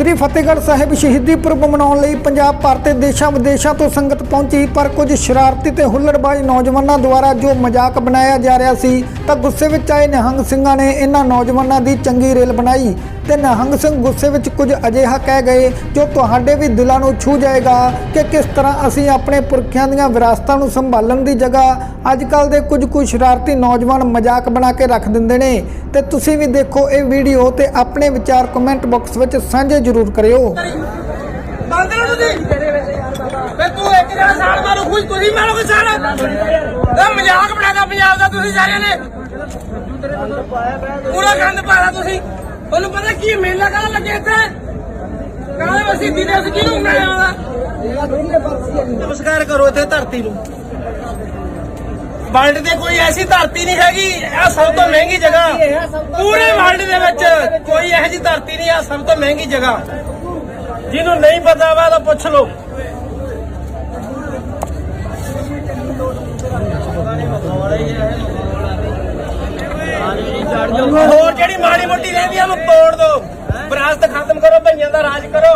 ਸ੍ਰੀ ਫਤਿਹਗੜ੍ਹ ਸਾਹਿਬ ਸ਼ਹੀਦੀ ਪੁਰਬ ਮਨਾਉਣ ਲਈ ਪੰਜਾਬ ਭਰ ਤੇ ਦੇਸ਼ਾਂ ਵਿਦੇਸ਼ਾਂ ਤੋਂ ਸੰਗਤ ਪਹੁੰਚੀ, ਪਰ ਕੁਝ ਸ਼ਰਾਰਤੀ ਤੇ ਹੁੱਲੜਬਾਜ਼ ਨੌਜਵਾਨਾਂ ਦੁਆਰਾ ਜੋ ਮਜ਼ਾਕ ਬਣਾਇਆ ਜਾ ਰਿਹਾ ਸੀ ਤਾਂ ਗੁੱਸੇ ਵਿੱਚ ਆਏ ਨਿਹੰਗ ਸਿੰਘਾਂ ਨੇ ਇਹਨਾਂ ਨੌਜਵਾਨਾਂ ਦੀ ਚੰਗੀ ਰੇਲ ਬਣਾਈ ਤੇ ਨਿਹੰਗ ਸਿੰਘ ਗੁੱਸੇ ਵਿੱਚ ਕੁਝ ਅਜਿਹਾ ਕਹਿ ਗਏ ਜੋ ਤੁਹਾਡੇ ਵੀ ਦਿਲਾਂ ਨੂੰ ਛੂ ਜਾਏਗਾ ਕਿ ਕਿਸ ਤਰ੍ਹਾਂ ਅਸੀਂ ਆਪਣੇ ਪੁਰਖਿਆਂ ਦੀਆਂ ਵਿਰਾਸਤਾਂ ਨੂੰ ਸੰਭਾਲਣ ਦੀ ਜਗ੍ਹਾ ਅੱਜ ਕੱਲ ਦੇ ਕੁਝ ਕੁ ਸ਼ਰਾਰਤੀ ਨੌਜਵਾਨ ਮਜ਼ਾਕ ਬਣਾ ਕੇ ਰੱਖ ਦਿੰਦੇ ਨੇ। ਤੇ ਤੁਸੀਂ ਵੀ ਦੇਖੋ ਇਹ ਵੀਡੀਓ ਤੇ ਆਪਣੇ ਵਿਚਾਰ ਕਮੈਂਟ ਬਾਕਸ ਵਿੱਚ ਸਾਂਝੇ ਜ਼ਰੂਰ ਕਰਿਓ। ਬੰਦ ਕਰੋ ਤੁਸੀਂ। ਵੇ ਤੂੰ ਇੱਕ ਜਣਾ ਸਾਲ ਮਾਰੂ ਖੁਸ਼ ਤੁਸੀਂ ਮਾਰੋਗੇ ਸਾਲ? ਇਹ ਮਜ਼ਾਕ ਬਣਾਦਾ ਪੰਜਾਬ ਤੁਸੀਂ ਸਾਰਿਆਂ ਨੇ। ਪੂਰਾ ਗੰਦ ਪਾਇਆ ਤੁਸੀਂ। ਤੁਹਾਨੂੰ ਪਤਾ ਕੀ ਮੇਲਾ ਕਾਹਦਾ ਲੱਗਿਆ ਇੱਥੇ? ਕਾਹਦੇ ਵਸੀ ਦਿਨੇ ਅਸੀਂ ਕਿਹਨੂੰ ਬਣਾਇਆ ਉਹਦਾ? ਨਮਸਕਾਰ ਕਰੋ ਇੱਥੇ ਧਰਤੀ ਨੂੰ। ਵਰਲਡ ਤੇ ਕੋਈ ਐਸੀ ਧਰਤੀ ਨਹੀਂ ਹੈਗੀ, ਇਹ ਸਭ ਤੋਂ ਮਹਿੰਗੀ ਜਗ੍ਹਾ। ਪੂਰੇ ਵਰਲਡ ਦੇ ਵਿੱਚ ਕੋਈ ਇਹੋ ਜਿਹੀ ਧਰਤੀ ਨਹੀਂ ਆ ਸਭ ਤੋਂ ਮਹਿੰਗੀ ਜਗ੍ਹਾ। ਜਿਹਨੂੰ ਨਹੀਂ ਪਤਾ ਵਾ ਤਾਂ ਪੁੱਛ ਲਓ। ਹੋਰ ਜਿਹੜੀ ਮਾੜੀ ਮੋਟੀ ਰਹਿੰਦੀ ਆ ਉਹਨੂੰ ਤੋੜ ਦਿਓ ਵਿਰਾਸਤ ਖਤਮ ਕਰੋ ਭਈਆਂ ਦਾ ਰਾਜ ਕਰੋ।